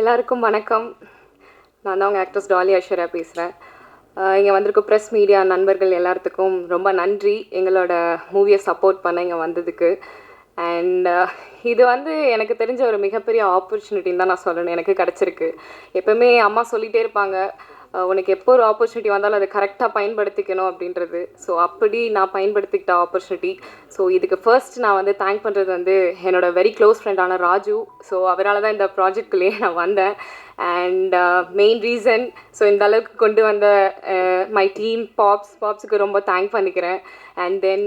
எல்லாருக்கும் வணக்கம். நான் தான் உங்கள் ஆக்ட்ரஸ் டாலி ஐஸ்வர்யா பேசுகிறேன் இங்கே வந்திருக்க ப்ரெஸ் மீடியா நண்பர்கள் எல்லாத்துக்கும் ரொம்ப நன்றி. எங்களோட மூவியை சப்போர்ட் பண்ண இங்கே வந்ததுக்கு. அண்ட் இது வந்து எனக்கு தெரிஞ்ச ஒரு மிகப்பெரிய ஆப்பர்ச்சுனிட்டின்னு தான் நான் சொல்லணும். எனக்கு கிடச்சிருக்கு. எப்போவுமே அம்மா சொல்லிகிட்டே இருப்பாங்க உனக்கு எப்போ ஒரு ஆப்பர்ச்சுனிட்டி வந்தாலும் அதை கரெக்டாக பயன்படுத்திக்கணும் அப்படின்றது. ஸோ அப்படி நான் பயன்படுத்திக்கிட்ட ஆப்பர்ச்சுனிட்டி ஸோ இதுக்கு ஃபர்ஸ்ட் நான் வந்து தேங்க் பண்ணுறது வந்து என்னோட வெரி க்ளோஸ் ஃப்ரெண்டான ராஜு. ஸோ அவரால் தான் இந்த ப்ராஜெக்ட்குள்ளேயே நான் வந்தேன். அண்ட் மெயின் ரீசன் ஸோ இந்த அளவுக்கு கொண்டு வந்த மை டீம் பாப்ஸ் பாப்ஸுக்கு ரொம்ப தேங்க் பண்ணிக்கிறேன். And then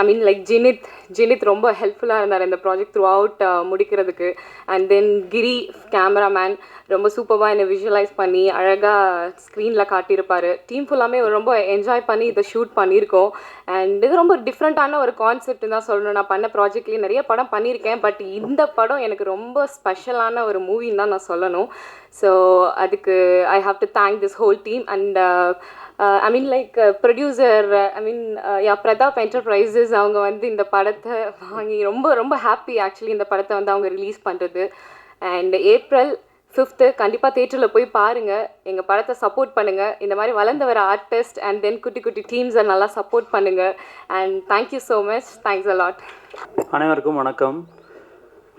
I mean like ஜினித் ஜினித் ரொம்ப ஹெல்ப்ஃபுல்லாக இருந்தார் இந்த ப்ராஜெக்ட் த்ரூ அவுட் முடிக்கிறதுக்கு. அண்ட் தென் கிரி கேமராமேன் ரொம்ப சூப்பராக என்னை விஷுவலைஸ் பண்ணி அழகாக ஸ்க்ரீனில் காட்டியிருப்பார். டீம் ஃபுல்லாமே ரொம்ப என்ஜாய் பண்ணி இதை ஷூட் பண்ணியிருக்கோம். அண்ட் இது ரொம்ப டிஃப்ரெண்ட்டான ஒரு கான்செப்ட் தான் சொல்லணும். நான் பண்ண ப்ராஜெக்ட்லேயே நிறைய படம் பண்ணியிருக்கேன். பட் இந்த படம் எனக்கு ரொம்ப ஸ்பெஷலான ஒரு மூவின்னு தான் நான் சொல்லணும். ஸோ அதுக்கு I have to thank this whole team and I mean like producer I mean yeah Pratap enterprises அவங்க வந்து இந்த படத்தை வாங்கி ரொம்ப ரொம்ப ஹாப்பி ஆக்சுவலி இந்த படத்தை வந்து அவங்க ரிலீஸ் பண்ணுறது அண்ட் ஏப்ரல் ஃபிஃப்த்து கண்டிப்பாக தேட்டரில் போய் பாருங்கள் எங்கள் படத்தை சப்போர்ட் பண்ணுங்கள் இந்த மாதிரி வளர்ந்து வர ஆர்டிஸ்ட் அண்ட் தென் குட்டி குட்டி டீம்ஸை நல்லா சப்போர்ட் பண்ணுங்கள் and thank you so much thanks a lot அனைவருக்கும் வணக்கம்.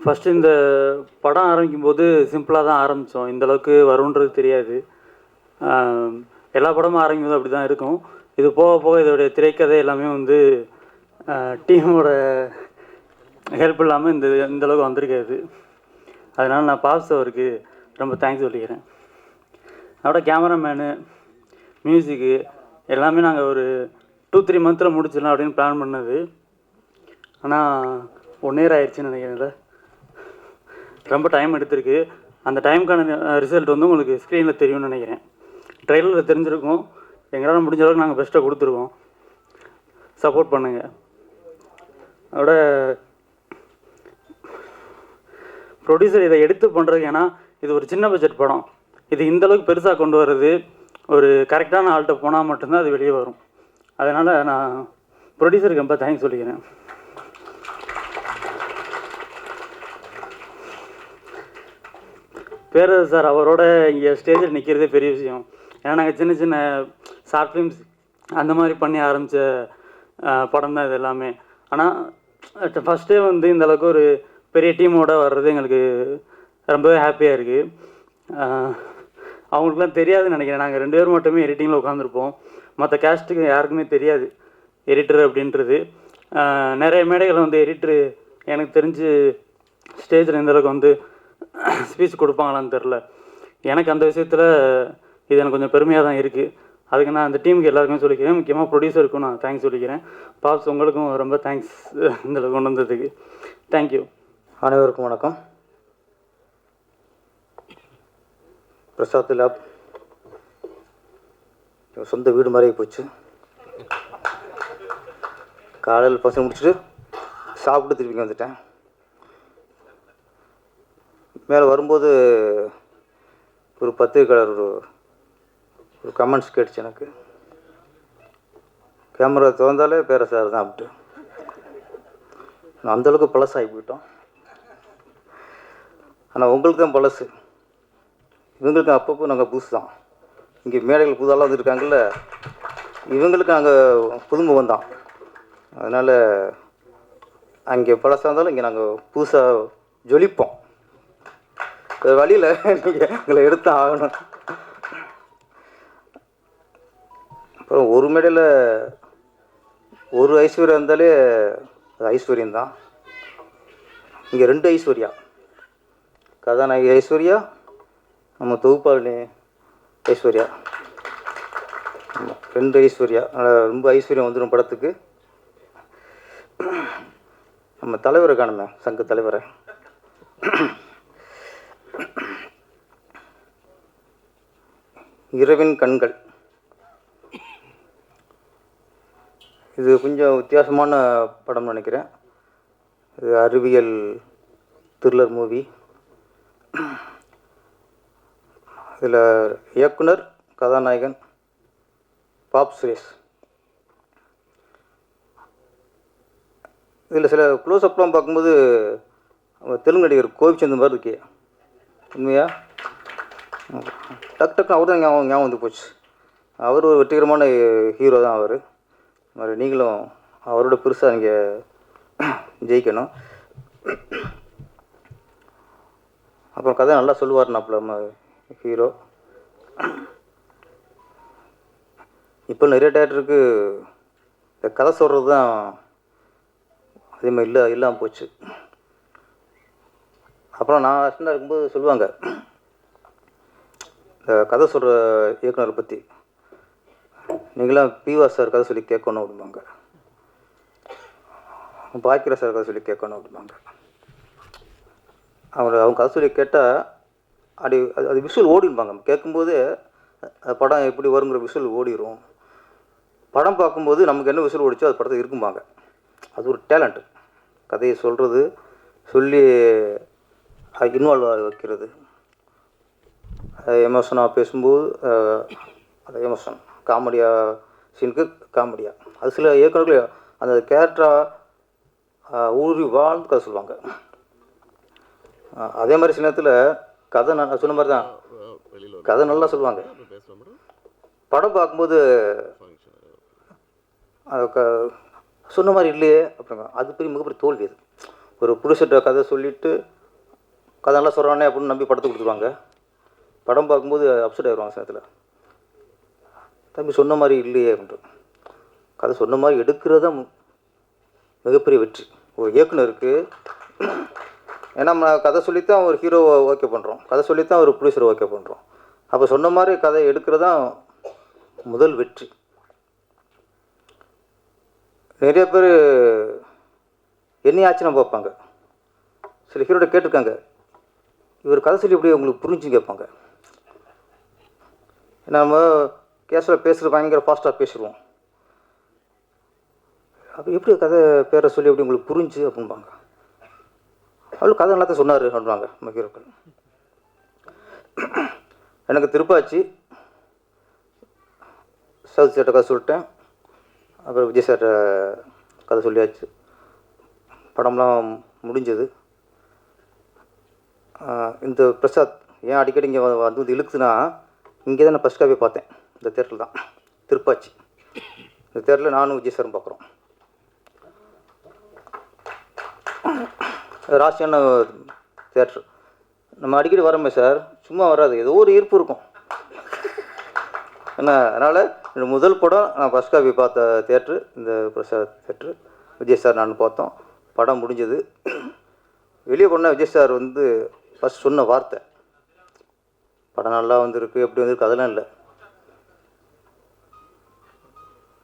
ஃபஸ்ட்டு இந்த படம் ஆரம்பிக்கும் போது சிம்பிளாக தான் ஆரம்பித்தோம். இந்தளவுக்கு வரும்ன்றது தெரியாது. எல்லா படமும் ஆரம்பிக்கும் போது அப்படி தான் இருக்கும். இது போக போக இதோடைய திரைக்கதை எல்லாமே வந்து டீமோட ஹெல்ப் இல்லாமல் இந்த இந்த அளவுக்கு வந்திருக்காது. அதனால் நான் பாஸ் அவருக்கு ரொம்ப தேங்க்ஸ் சொல்லிக்கிறேன். அதோட கேமராமேனு மியூசிக்கு எல்லாமே நாங்கள் ஒரு டூ த்ரீ மந்த்தில் முடிச்சிடலாம் அப்படின்னு பிளான் பண்ணது. ஆனால் ஒன் இயர் ஆயிடுச்சுன்னு நினைக்கிறேன்ல. ரொம்ப டைம் எடுத்திருக்கு. அந்த டைமுக்கான ரிசல்ட் வந்து உங்களுக்கு ஸ்க்ரீனில் தெரியும்னு நினைக்கிறேன். ட்ரெயிலரில் தெரிஞ்சிருக்கும். எங்களால் முடிஞ்ச அளவுக்கு நாங்கள் பெஸ்ட்டாக கொடுத்துருக்கோம். சப்போர்ட் பண்ணுங்கள் அதோட ப்ரொடியூசர் இதை எடுத்து பண்ணுறது ஏன்னா இது ஒரு சின்ன பட்ஜெட் படம். இது இந்த அளவுக்கு பெருசாக கொண்டு வர்றது ஒரு கரெக்டான ஆள்கிட்ட போனால் மட்டும்தான் அது வெளியே வரும். அதனால் நான் ப்ரொடியூசருக்கு ரொம்ப தேங்க்ஸ் சொல்லிக்கிறேன். பேரரசு சார் அவரோட இங்கே ஸ்டேஜில் நிற்கிறதே பெரிய விஷயம். ஏன்னா நாங்கள் சின்ன சின்ன ஷார்ட் ஃபிலிம்ஸ் அந்த மாதிரி பண்ணி ஆரம்பித்த படம் தான் இது எல்லாமே. ஆனால் ஃபஸ்ட்டே வந்து இந்த அளவுக்கு ஒரு பெரிய டீமோட வர்றது எங்களுக்கு ரொம்பவே ஹாப்பியாக இருக்குது அவங்களுக்குலாம் தெரியாதுன்னு நினைக்கிறேன். நாங்கள் ரெண்டு பேரும் மட்டுமே எடிட்டிங்கில் உட்காந்துருப்போம் மற்ற கேஸ்ட்டுக்கு யாருக்குமே தெரியாது. எடிட்டர் அப்படின்றது. நிறைய மேடைகளை வந்து எடிட்ரு எனக்கு தெரிஞ்சு ஸ்டேஜில் இந்த அளவுக்கு வந்து ஸ்பீச் கொடுப்பாங்களான்னு தெரில எனக்கு அந்த விஷயத்தில் இது எனக்கு கொஞ்சம் பெருமையாக தான் இருக்குது அதுக்கு நான் அந்த டீமுக்கு எல்லாருக்குமே சொல்லிக்கிறேன். முக்கியமாக ப்ரொடியூசருக்கும் நான் தேங்க்ஸ் சொல்லிக்கிறேன். பாப்ஸ் உங்களுக்கும் ரொம்ப தேங்க்ஸ் இந்த கொண்டு வந்ததுக்கு. தேங்க்யூ அனைவருக்கும் வணக்கம். பிரசாத் லேப். என் சொந்த வீடு மாதிரி போச்சு. காலையில் பசங்க முடிச்சுட்டு சாப்பிட்டு திருப்பி வந்துட்டேன். மேலே வரும்போது ஒரு பத்திரிக்கையாளர் ஒரு ஒரு கமெண்ட்ஸ் கேட்டுச்சு எனக்கு. கேமரா திறந்தாலே பேர சார் தான் அப்படின்ட்டு. நான் அந்தளவுக்கு பழசாகி போயிட்டோம். ஆனால் உங்களுக்கு தான் பழசு. இவங்களுக்கு அப்பப்போ நாங்கள் புதுசு தான். இங்கே மேடைகள் புதாலாம் வந்துருக்காங்கல்ல இவங்களுக்கு நாங்கள் புதுமுகம் தான். அதனால் அங்கே பழசாக இருந்தாலும் இங்கே நாங்கள் புதுசாக ஜொலிப்போம். வழியில் நீங்கள் எங்களை எடுத்து ஆகணும். அப்புறம் ஒரு மேடையில் ஒரு ஐஸ்வர்யா இருந்தாலே அது ஐஸ்வர்யம் தான். இங்கே ரெண்டு ஐஸ்வர்யா. கதாநாயகி ஐஸ்வர்யா நம்ம தொகுப்பாளினி ஐஸ்வர்யா. ரெண்டு ஐஸ்வர்யா. ரொம்ப ஐஸ்வர்யம் வந்துடும் படத்துக்கு. நம்ம தலைவரை காணுமே சங்க தலைவரை. இரவின் கண்கள். இது கொஞ்சம் வித்தியாசமான படம்னு நினைக்கிறேன். இது அறிவியல் த்ரில்லர் மூவி இதில் இயக்குனர் கதாநாயகன் பாப் சுரேஷ். இதில் சில க்ளோஸ்அப்லாம் பார்க்கும்போது தெலுங்கு நடிகர் கோபிச்சந்த் மாதிரி இருக்கே. உண்மையா? டக் டக் அவர் தான் ஞாபகம் ஞாபகம் வந்து போச்சு. அவர் ஒரு வெற்றிகரமான ஹீரோ தான் அவர். மாதிரி நீங்களும் அவரோட பெருசாக நீங்கள் ஜெயிக்கணும். அப்புறம் கதை நல்லா சொல்லுவார் நாப்பில் நம்ம ஹீரோ இப்போ நிறைய டேரக்டருக்கு இந்த கதை சொல்கிறது தான் அதே மாதிரி இல்லை இல்லாமல் போச்சு. அப்புறம் நான் சின்ன இருக்கும்போது சொல்லுவாங்க இந்த கதை சொல்கிற இயக்குனரை பற்றி நீங்களாம் பிவா சார் கதை சொல்லி கேட்கணும் அப்படிம்பாங்க. பாக்கிர சார் கதை சொல்லி கேட்கணும் அப்படிம்பாங்க. அவங்க அவங்க கதை சொல்லி கேட்டால் அப்படி அது அது விஷுவல் ஓடிடுவாங்க கேட்கும்போது படம் எப்படி வருங்கிற விஷுவல் ஓடிடும் படம் பார்க்கும்போது நமக்கு என்ன விஷுவல் ஓடிச்சோ அது படத்தை இருக்கும்பாங்க. அது ஒரு டேலண்ட்டு கதையை சொல்கிறது சொல்லி இன்வால்வ் ஆக வைக்கிறது. எமோஷனாக பேசும்போது அது எமோஷன் காமெடியாக சீனுக்கு காமெடியாக அது சில இயக்குநர்கள் அந்த கேரக்டராக ஊறி வாழ்ந்து கதை சொல்லுவாங்க. அதே மாதிரி சில நேரத்தில் கதை நான் சொன்ன மாதிரி தான் கதை நல்லா சொல்லுவாங்க. படம் பார்க்கும்போது சொன்ன மாதிரி இல்லையே அப்படிங்க அது பெரிய மிகப்பெரிய தோல்வி அது. ஒரு புருஷட்ட கதை சொல்லிவிட்டு கதை நல்லா சொல்கிறானே அப்படின்னு நம்பி படத்தை கொடுத்துருவாங்க. படம் பார்க்கும்போது அப்செட் ஆயிடுவாங்க சில தம்பி சொன்ன மாதிரி இல்லையே அப்படின்ட்டு கதை சொன்ன மாதிரி எடுக்கிறது தான் மிகப்பெரிய வெற்றி. ஒரு இயக்குனருக்கு ஏன்னா நம்ம கதை சொல்லித்தான் ஒரு ஹீரோவை ஓகே பண்ணுறோம் கதை சொல்லித்தான் ஒரு ப்ரொடியூசரை ஓகே பண்ணுறோம் அப்போ சொன்ன மாதிரி கதை எடுக்கிறது தான் முதல் வெற்றி. நிறைய பேர் என்னையாச்சுன்னு பார்ப்பாங்க. சில ஹீரோட கேட்டிருக்காங்க. இவர் கதை சொல்லி எப்படி உங்களுக்கு புரிஞ்சு கேட்பாங்க. நம்ம கேஸில் பேசுகிற பயங்கர ஃபாஸ்ட்டாக பேசிடுவோம் அப்போ எப்படி கதை பேரை சொல்லி எப்படி உங்களுக்கு புரிஞ்சு அப்படின்பாங்க அவளும் கதை எல்லாத்தையும் சொன்னார் அப்படின்பாங்க நம்ம எனக்கு திருப்பாச்சி சவுத் சேட்டை கதை சொல்லிட்டேன். அப்புறம் விஜய் சார்ட்ட கதை சொல்லியாச்சு. படம்லாம் முடிஞ்சது. இந்த பிரசாத் ஏன் அடிக்கடி இங்கே வந்து வந்து இழுக்குதுன்னா இங்கே தான் நான் ஃபஸ்ட் காப்பி பார்த்தேன். இந்த தேட்டரில் தான். திருப்பாச்சி. இந்த தேட்டரில் நானும் விஜய் சாரும் பார்க்குறோம். ராசியான தேட்ரு நம்ம அடிக்கடி வரோமே சார். சும்மா வராது. ஏதோ ஒரு ஈர்ப்பு இருக்கும். என்ன அதனால் இந்த முதல் படம் நான் ஃபஸ்ட் காப்பி பார்த்த தேட்ரு இந்த பிரசாத் தேட்ரு விஜய் சார் நான் பார்த்தோம். படம் முடிஞ்சது. வெளியே போனால் விஜய் சார் வந்து ஃபஸ்ட் சொன்ன வார்த்தை. படம் நல்லா வந்திருக்கு எப்படி வந்திருக்கு அதெல்லாம் இல்லை.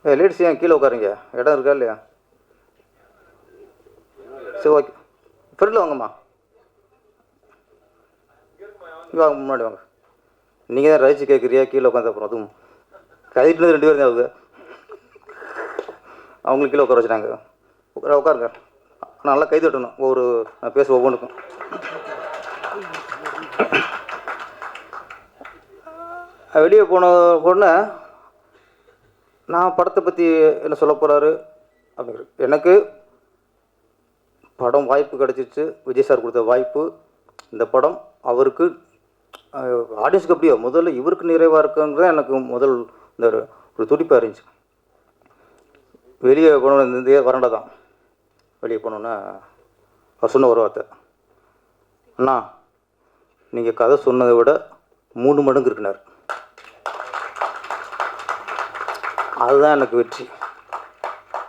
ஏ லேடிஸ் ஏன் கீழே உட்காருங்க? இடம் இருக்கா இல்லையா? சரி ஓகே ஃப்ரெண்டில் வாங்கம்மா. வாங்க முன்னாடி வாங்க. நீங்கள் தான் ரசிச்சு கேட்குறியா கீழே உட்காந்து அப்புறம் அதுவும். கதிட்டு ரெண்டு பேரும் அவங்க அவங்களுக்கு கீழே உட்கார வச்சுட்டாங்க. உட்கார உட்காருங்க. நல்லா கை தட்டணும். ஒவ்வொரு நான் பேச ஒவ்வொன்றுக்கும். வெளியே போன உடனே நான் படத்தை பற்றி என்ன சொல்ல போகிறாரு அப்படிங்கிற எனக்கு படம் வாய்ப்பு கிடச்சிச்சு விஜய் சார் கொடுத்த வாய்ப்பு. இந்த படம் அவருக்கு ஆடியன்ஸுக்கு அப்படியோ முதல்ல இவருக்கு நிறைவாக இருக்குங்கிறத எனக்கு முதல் இந்த ஒரு- துடிப்பாக இருந்துச்சு. வெளியே போனோன்னு இந்த வரண்டா தான். வெளியே போனோன்னா அவர் சொன்ன ஒரு வார்த்தை. அண்ணா நீங்கள் கதை சொன்னதை விட மூணு மடங்கு இருக்குனார். அதுதான் எனக்கு வெற்றி.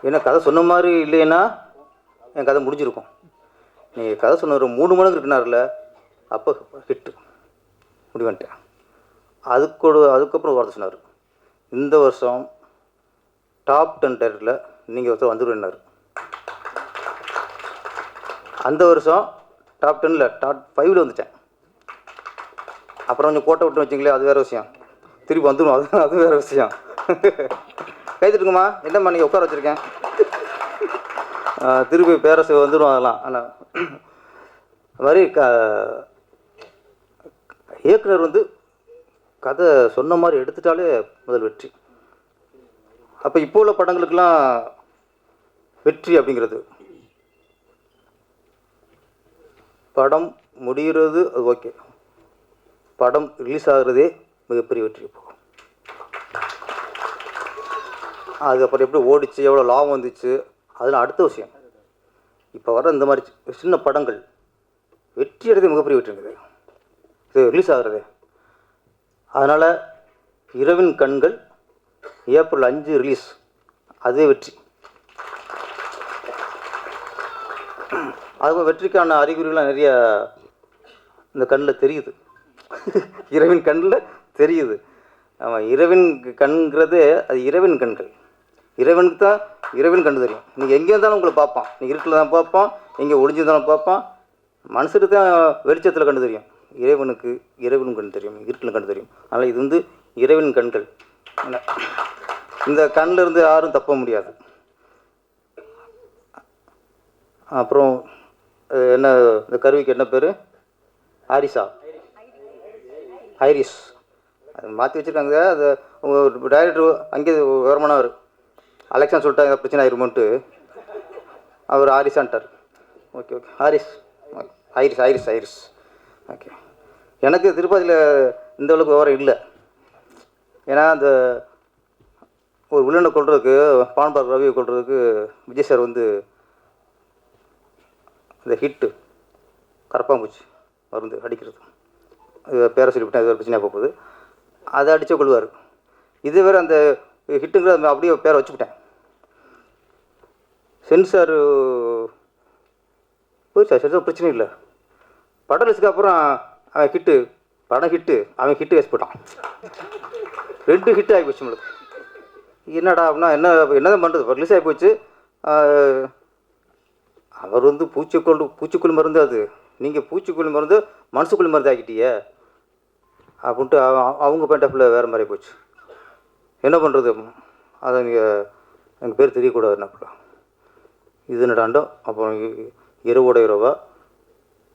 ஏன்னா கதை சொன்ன மாதிரி இல்லைன்னா என் கதை முடிஞ்சிருக்கும். நீங்கள் கதை சொன்ன ஒரு மூணு மடங்கு இருக்குனார்ல அப்போ ஹிட்டு முடிவன்ட்டேன் அதுக்கூட அதுக்கப்புறம் வார்த்தை சொன்னார். இந்த வருஷம் டாப் டென் டேரக்டில் நீங்கள் ஒருத்தர் வந்துடுவேன்னாரு அந்த வருஷம் டாப் டென்னில் டாப் ஃபைவ்ல வந்துட்டேன். அப்புறம் கொஞ்சம் கோட்டை விட்டு வச்சிங்களே அது வேறு விஷயம். திருப்பி வந்துடும் அது அது வேறு விஷயம். கைத்துட்டுங்கம்மா என்னம்மா நீங்கள் உட்கார வச்சுருக்கேன்? திருப்பி பேரரசு வந்துடும் அதெல்லாம். ஆனால் அது மாதிரி க இயக்குனர் வந்து கதை சொன்ன மாதிரி எடுத்துட்டாலே முதல் வெற்றி. அப்போ இப்போ உள்ள படங்களுக்கெல்லாம் வெற்றி அப்படிங்கிறது. படம் முடிகிறது அது ஓகே. படம் ரிலீஸ் ஆகுறதே மிகப்பெரிய வெற்றி இப்போ. அதுக்கப்புறம் எப்படி ஓடிச்சு எவ்வளோ லாபம் வந்துச்சு அதெல்லாம் அடுத்த விஷயம். இப்போ வர இந்த மாதிரி சின்ன படங்கள் வெற்றி எடுத்து மிகப்பெரிய வெற்றிங்கிறது இது ரிலீஸ் ஆகுறது. அதனால் இரவின் கண்கள் ஏப்ரல் அஞ்சு ரிலீஸ் அதே வெற்றி. அது வெற்றிக்கான அறிகுறிகள்லாம் நிறைய இந்த கண்ணில் தெரியுது. இரவின் கண்ணில் தெரியுது. ஆமாம் இரவின் கண்கிறது அது இரவின் கண்கள். இறைவனுக்கு தான் இறைவன் கண்டு தெரியும். நீங்கள் எங்கே இருந்தாலும் உங்களை பார்ப்பான். நீ இருட்டில் தான் பார்ப்பான். எங்கே ஒளிஞ்சிருந்தாலும் பார்ப்பான். மனுஷனுக்கு தான் வெளிச்சத்தில் கண்டு தெரியும். இறைவனுக்கு இறைவனும் கண்டு தெரியும். இருட்டில் கண்டு தெரியும். அதனால் இது வந்து இறைவன் கண்கள். என்ன? இந்த கண்ணில் இருந்து யாரும் தப்ப முடியாது. அப்புறம் என்ன இந்த கருவிக்கு என்ன பேர்? ஹாரிஸா ஹைரிஸ் அது மாற்றி வச்சுருக்காங்க. அது டைரக்டர் அங்கே விவரமானவர் அலெக்ஷன் சொல்லிட்டா ஏதாவது பிரச்சனை ஆயிருமோன்ட்டு. அவர் ஹாரிஸான்ட்டார் okay okay. Haris Iris Iris Iris okay. எனக்கு திருப்பதியில் இந்த அளவுக்கு விவரம் இல்லை. ஏன்னா அந்த ஒரு வில்லனை கொள்றதுக்கு பான்பார் ரவியை கொள்றதுக்கு விஜய் சார் வந்து இந்த ஹிட்டு கரப்பாம்பூச்சி மருந்து அடிக்கிறது. அது பேரை சொல்லிவிட்டேன் இது ஒரு பிரச்சனையாக போகுது. அதை அடிச்சே கொள்வார் இது வேறு அந்த ஹிட்டுங்கிற அப்படியே பேரை வச்சுக்கிட்டேன் சென்சார் போயிடுச்சா சென்சார் பிரச்சனை இல்லை. படம் ரிலீஸ்க்கு அப்புறம் அவன் ஹிட்டு படம் ஹிட்டு அவன் ஹிட்டு வேஸ்ட் போட்டான். ரெண்டு ஹிட் ஆகி போச்சு நம்மளுக்கு. என்னடா அப்படின்னா என்ன என்னதான் பண்ணுறது ரிலீஸ் ஆகி போச்சு. அவர் வந்து பூச்சிக்கொல்லு பூச்சிக்கொல்லி மருந்து அது. நீங்கள் பூச்சிக்கொல்லி மருந்து மனசுக்குள்ளி மருந்து ஆக்கிட்டீங்க அப்படின்ட்டு அவ- அவங்க பாயிண்ட் ஆஃப்ல வேறு மாதிரி போச்சு. என்ன பண்ணுறது அதை நீங்கள் எனக்கு பேர் தெரியக்கூடாது என்ன இது நடாண்டோம் அப்புறம் இ- இரவோட இரவா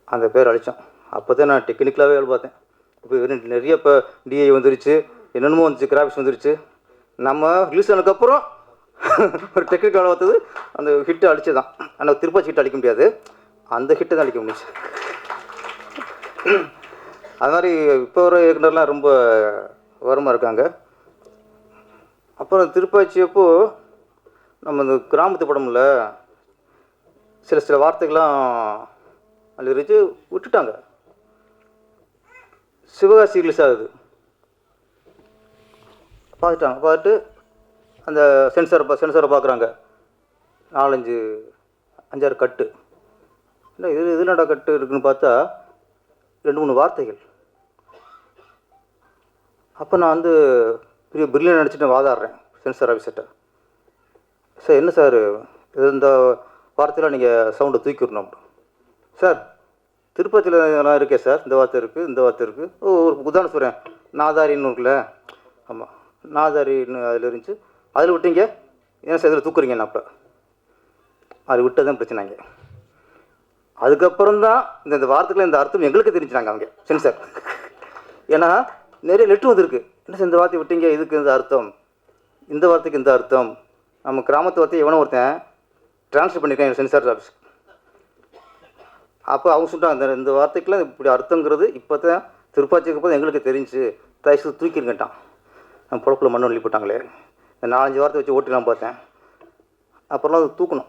அந்த பேர் அழித்தோம் அப்போ தான் நான் டெக்னிக்கலாகவே வேலை பார்த்தேன் இப்போ நிறைய இப்போ டிஐ வந்துருச்சு என்னென்னமோ வந்துச்சு கிராஃபிக்ஸ் வந்துருச்சு. நம்ம ரிலீஸ் ஆனதுக்கப்புறம் ஒரு டெக்னிக்கல் பார்த்தது அந்த ஹிட்டு அடிச்சு தான் ஆனால் திருப்பாச்சி ஹிட் அடிக்க முடியாது. அந்த ஹிட்டை தான் அடிக்க முடிச்சு அது மாதிரி இப்போ வர இயக்குனர்லாம் ரொம்ப விவரமாக இருக்காங்க. அப்புறம் திருப்பாச்சி அப்போது நம்ம இந்த கிராமத்து படம்ல சில சில வார்த்தைகள்லாம் அதில் விட்டுட்டாங்க. சிவகாசி ரிலீஸ் ஆகுது. பார்த்துட்டாங்க. பார்த்துட்டு அந்த சென்சாரை பா சென்சாரை பார்க்குறாங்க. நாலஞ்சு அஞ்சாறு கட்டு. இல்லை இது இது நடா கட்டு இருக்குன்னு பார்த்தா ரெண்டு மூணு வார்த்தைகள். அப்போ நான் வந்து பெரிய பிரில்லியன் நினச்சிட்டு வாதாடுறேன் சென்சார் ஆஃபீஸர்கிட்ட சார் என்ன சார்? இது இந்த வார்த்தையில் நீங்கள் சவுண்டை தூக்கிடணும். சார் திருப்பதியில் எல்லாம் இருக்கே சார் இந்த வார்த்தை இருக்குது இந்த வார்த்தை இருக்குது ஓ ஒரு உதாரணம் சொல்கிறேன் நாதாரின்னு இருக்குல்ல? ஆமாம் நாதாரின்னு அதில் இருந்துச்சு. அதில் விட்டீங்க. ஏன் சார் இதில் தூக்குறீங்க நான் அப்போ? அது விட்டதான் பிரச்சனைங்க அதுக்கப்புறம் தான் இந்த இந்த வார்த்தைக்குள்ள இந்த அர்த்தம் எங்களுக்கு தெரிஞ்சுனாங்க அவங்க சென்சார் ஏன்னா நிறைய லெட்ரு வந்துருக்கு. என்ன சார் இந்த வார்த்தை விட்டீங்க? இதுக்கு இந்த அர்த்தம். இந்த வார்த்தைக்கு இந்த அர்த்தம். நம்ம கிராமத்து வார்த்தையை எவனோ ஒருத்தன் ட்ரான்ஸ்ஃபர் பண்ணியிருக்கேன் சென்சார் ஆஃபீஸ் அப்போ அவங்க சொல்லிட்டாங்க இந்த இந்த வார்த்தைக்கெல்லாம் இப்படி அர்த்தங்கிறது இப்போ தான் திருப்பாச்சிக்கு போது எங்களுக்கு தெரிஞ்சு தயசு தூக்கிருங்கட்டான். நம்ம பொழப்பில் மண்ணு வழி போட்டாங்களே. இந்த நாலஞ்சு வாரத்தை வச்சு ஓட்டிலாம் பார்த்தேன். அப்புறம்லாம் அது தூக்கணும்.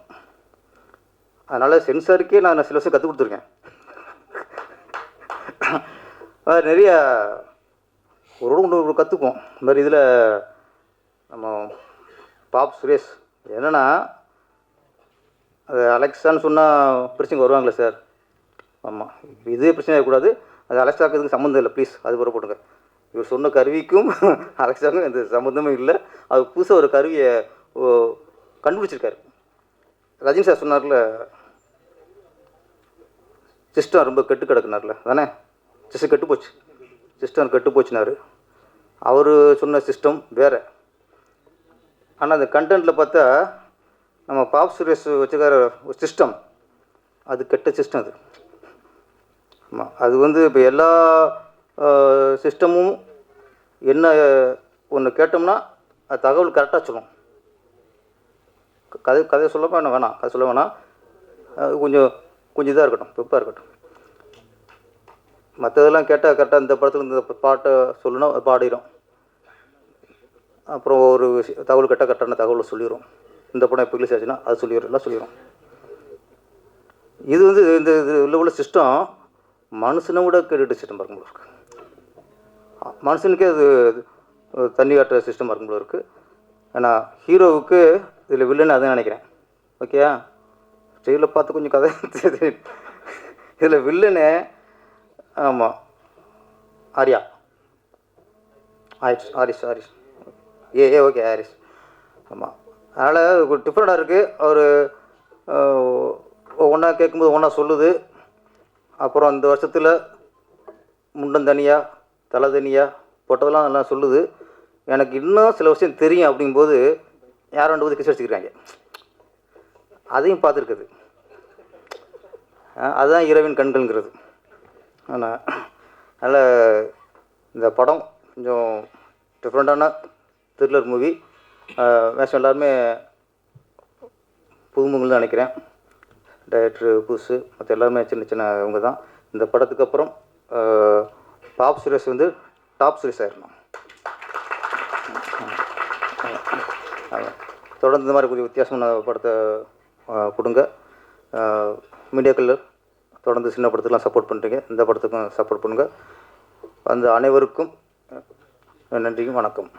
அதனால் சென்சாருக்கே நான் சில விஷயம் கற்றுக் கொடுத்துருக்கேன். அது நிறையா ஒரு ஒன்று ஒரு கற்றுக்குவோம் இந்த மாதிரி இதில் நம்ம பாப் சுரேஷ் என்னென்னா அது அலெக்ஸான்னு சொன்னால் பிரச்சனைக்கு வருவாங்களே சார். ஆமாம் இதே பிரச்சனை இருக்கக்கூடாது அது அலெக்ஸாவுக்கு இதுக்கு சம்மந்தம் இல்லை. ப்ளீஸ் அது பிறகு போட்டுங்க இவர் சொன்ன கருவிக்கும் அலெக்ஸாவுக்கும் எந்த சம்மந்தமும் இல்லை. அது புதுசாக ஒரு கருவியை ஓ, கண்டுபிடிச்சிருக்காரு. ரஜினி சார் சொன்னார்ல சிஸ்டம் ரொம்ப கெட்டு கிடக்குனார்ல. தானே சிஸ்டம் கெட்டு போச்சு. சிஸ்டம் கெட்டு போச்சுனாரு. அவர் சொன்ன சிஸ்டம் வேறு. ஆனால் அந்த கண்டென்ட்டில் பார்த்தா நம்ம பாப் சுரேஷ் வச்சுக்கிற ஒரு சிஸ்டம். அது கெட்ட சிஸ்டம் அது. ஆமாம் அது வந்து இப்போ எல்லா சிஸ்டமும் என்ன ஒன்று கேட்டோம்னா அது தகவல் கரெக்டாக சொல்லும். க- கதை கதையை சொல்ல வேணாம் வேணாம். கதை சொல்ல வேணாம். அது கொஞ்சம் கொஞ்சம் இதாக இருக்கட்டும் பெப்பாக இருக்கட்டும். மற்றதெல்லாம் கேட்டால் கரெக்டாக இந்த படத்தில் இந்த பாட்டை சொல்லணும் பாடிடும் அப்புறம் ஒரு தகவல் கேட்டால் கரெக்டான தகவலை சொல்லிடும் இந்த படம் இப்போ ரிலீஸ் ஆச்சுன்னா அது சொல்லிடுறோம் எல்லாம் சொல்லிடும் இது வந்து இந்த இது உள்ள உள்ள சிஸ்டம் மனுஷனை விட கேட்டுட்டு சிஸ்டம் இருக்கும் போல இருக்கு. மனுஷனுக்கே அது தண்ணி காட்டுற சிஸ்டம் இருக்கும் போல இருக்கு. ஏன்னா ஹீரோவுக்கு இதில் வில்லன் அதான் நினைக்கிறேன். ஓகேயா ஸ்டெயிலில் பார்த்து கொஞ்சம் கதை இதில் வில்லனு ஆமாம் ஆர்யா. ஆரிஷ் ஆரிஸ் ஆரிஸ் ஏ ஏ ஓகே ஆரிஸ் ஆமாம் அதனால் ஒரு டிஃப்ரெண்டாக இருக்குது அவர் ஒன்றா கேட்கும்போது ஒன்றா சொல்லுது. அப்புறம் இந்த வருஷத்தில் முண்டம் தனியாக தலை தனியாக போட்டதெல்லாம் எல்லாம் சொல்லுது. எனக்கு இன்னும் சில விஷயம் தெரியும் அப்படிங்கும்போது யாரும் ரெண்டு போது கிஸ் வச்சுக்கிறாங்க அதையும் பார்த்துருக்குது. அதுதான் இரவின் கண்கள்ங்கிறது. ஆனால் அதனால் இந்த படம் கொஞ்சம் டிஃப்ரெண்ட்டான த்ரில்லர் மூவி மேக்ஸிமம் எல்லாருமே புதுமுகங்கள் தான் நினைக்கிறேன். டைரக்டர் புதுசு மற்ற எல்லாருமே சின்ன சின்ன இவங்க தான் இந்த படத்துக்கு அப்புறம் டாப் சுரேஷ் வந்து டாப் சுரேஷ் ஆயிடணும் தொடர்ந்து இந்த மாதிரி கொஞ்சம் வித்தியாசமான படத்தை கொடுங்க. மீடியாக்கள் தொடர்ந்து சின்ன படத்துக்கெலாம் சப்போர்ட் பண்ணுறீங்க இந்த படத்துக்கும் சப்போர்ட் பண்ணுங்கள் அந்த அனைவருக்கும் நன்றியும் வணக்கம்.